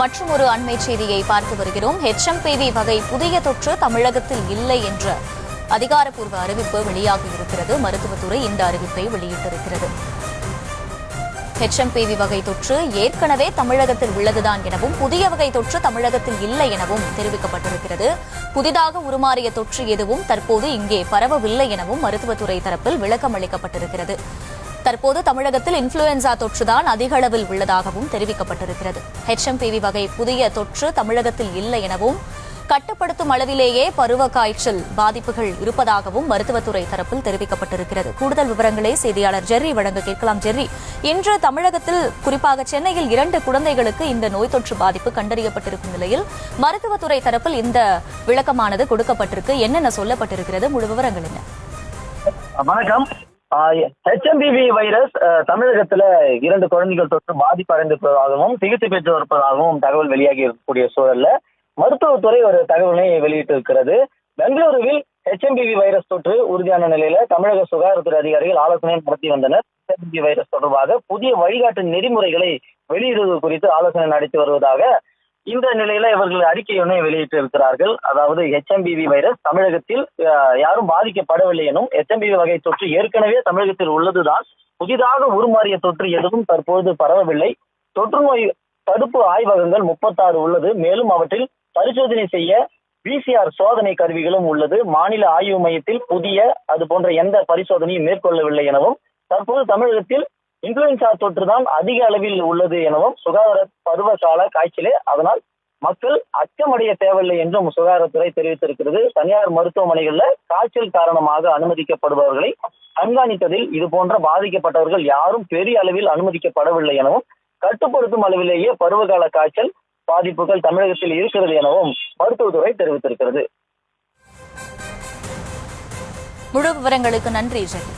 மற்றும் ஒரு அண்மை செய்தியை பார்த்து வருகிறோம். ஹெச்எம்பிவி வகை புதிய தொற்று தமிழகத்தில் இல்லை என்ற அதிகாரப்பூர்வ அறிவிப்பு வெளியாகி இருக்கிறது. மருத்துவத்துறை இந்த அறிவிப்பை வெளியிட்டிருக்கிறது. ஹெச்எம்பிவி வகை தொற்று ஏற்கனவே தமிழகத்தில் உள்ளதுதான் எனவும் புதிய வகை தொற்று தமிழகத்தில் இல்லை எனவும் தெரிவிக்கப்பட்டிருக்கிறது. புதிதாக உருமாறிய தொற்று எதுவும் தற்போது இங்கே பரவவில்லை எனவும் மருத்துவத்துறை தரப்பில் விளக்கம் அளிக்கப்பட்டிருக்கிறது. தற்போது தமிழகத்தில் இன்ஃபுளுன்சா தொற்றுதான் அதிக அளவில் உள்ளதாகவும் தெரிவிக்கப்பட்டிருக்கிறது. ஹெச்எம்பிவி வகை புதிய தொற்று தமிழகத்தில் இல்லை எனவும் கட்டுப்படுத்தும் அளவிலேயே பருவ காய்ச்சல் பாதிப்புகள் இருப்பதாகவும் மருத்துவத்துறை தரப்பில் தெரிவிக்கப்பட்டிருக்கிறது. கூடுதல் விவரங்களை செய்தியாளர் ஜெர்ரி வழங்க கேட்கலாம். ஜெர்ரி இன்று தமிழகத்தில் குறிப்பாக சென்னையில் இரண்டு குழந்தைகளுக்கு இந்த நோய் தொற்று பாதிப்பு கண்டறியப்பட்டிருக்கும் நிலையில் மருத்துவத்துறை தரப்பில் இந்த விளக்கமானது கொடுக்கப்பட்டிருக்கு. என்னென்ன சொல்லப்பட்டிருக்கிறது? முழு விவரங்கள் என்ன? வணக்கம். ஹெச்எம்பிவி வைரஸ் தமிழகத்துல இரண்டு குழந்தைகள் தொற்று பாதிப்பு அடைந்திருப்பதாகவும் சிகிச்சை பெற்று வருவதாகவும் தகவல் வெளியாகி இருக்கக்கூடிய சூழல்ல மருத்துவத்துறை ஒரு தகவலை வெளியிட்டிருக்கிறது. பெங்களூருவில் ஹெச்எம்பிவி வைரஸ் தொற்று உறுதியான நிலையில தமிழக சுகாதாரத்துறை அதிகாரிகள் ஆலோசனை நடத்தி வந்தனர். ஹெச்எம்பிவி வைரஸ் தொடர்பாக புதிய வழிகாட்டு நெறிமுறைகளை வெளியிடுவது குறித்து ஆலோசனை நடத்தி வருவதாக இந்த நிலையில இவர்கள் அறிக்கை ஒன்றை வெளியிட்டு இருக்கிறார்கள் அதாவது ஹெச்எம்பிவி வைரஸ் தமிழகத்தில் யாரும் பாதிக்கப்படவில்லை எனும் ஹெச்எம்பிவி வகை தொற்று ஏற்கனவே தமிழகத்தில் உள்ளதுதான். புதிதாக உருமாறிய தொற்று எதுவும் தற்போது பரவவில்லை. தொற்று நோய் தடுப்பு ஆய்வகங்கள் முப்பத்தாறு உள்ளது. மேலும் அவற்றில் பரிசோதனை செய்ய பிசிஆர் சோதனை கருவிகளும் உள்ளது. மாநில ஆய்வு மையத்தில் புதிய அது போன்ற எந்த பரிசோதனையும் மேற்கொள்ளவில்லை எனவும் தற்போது தமிழகத்தில் இன்ஃபுளுன்சா தொற்று தான் அதிக அளவில் உள்ளது எனவும் சுகாதார பருவகால காய்ச்சலே அதனால் மக்கள் அச்சமடைய தேவையில்லை என்றும் சுகாதாரத்துறை தெரிவித்திருக்கிறது. தனியார் மருத்துவமனைகளில் காய்ச்சல் காரணமாக அனுமதிக்கப்படுபவர்களை கண்காணித்ததில் இது போன்ற பாதிக்கப்பட்டவர்கள் யாரும் பெரிய அளவில் அனுமதிக்கப்படவில்லை எனவும் கட்டுப்படுத்தும் அளவிலேயே பருவகால காய்ச்சல் பாதிப்புகள் தமிழகத்தில் இருக்கிறது எனவும் மருத்துவத்துறை தெரிவித்திருக்கிறது. முழு விவரங்களுக்கு நன்றி ஜெர்ரி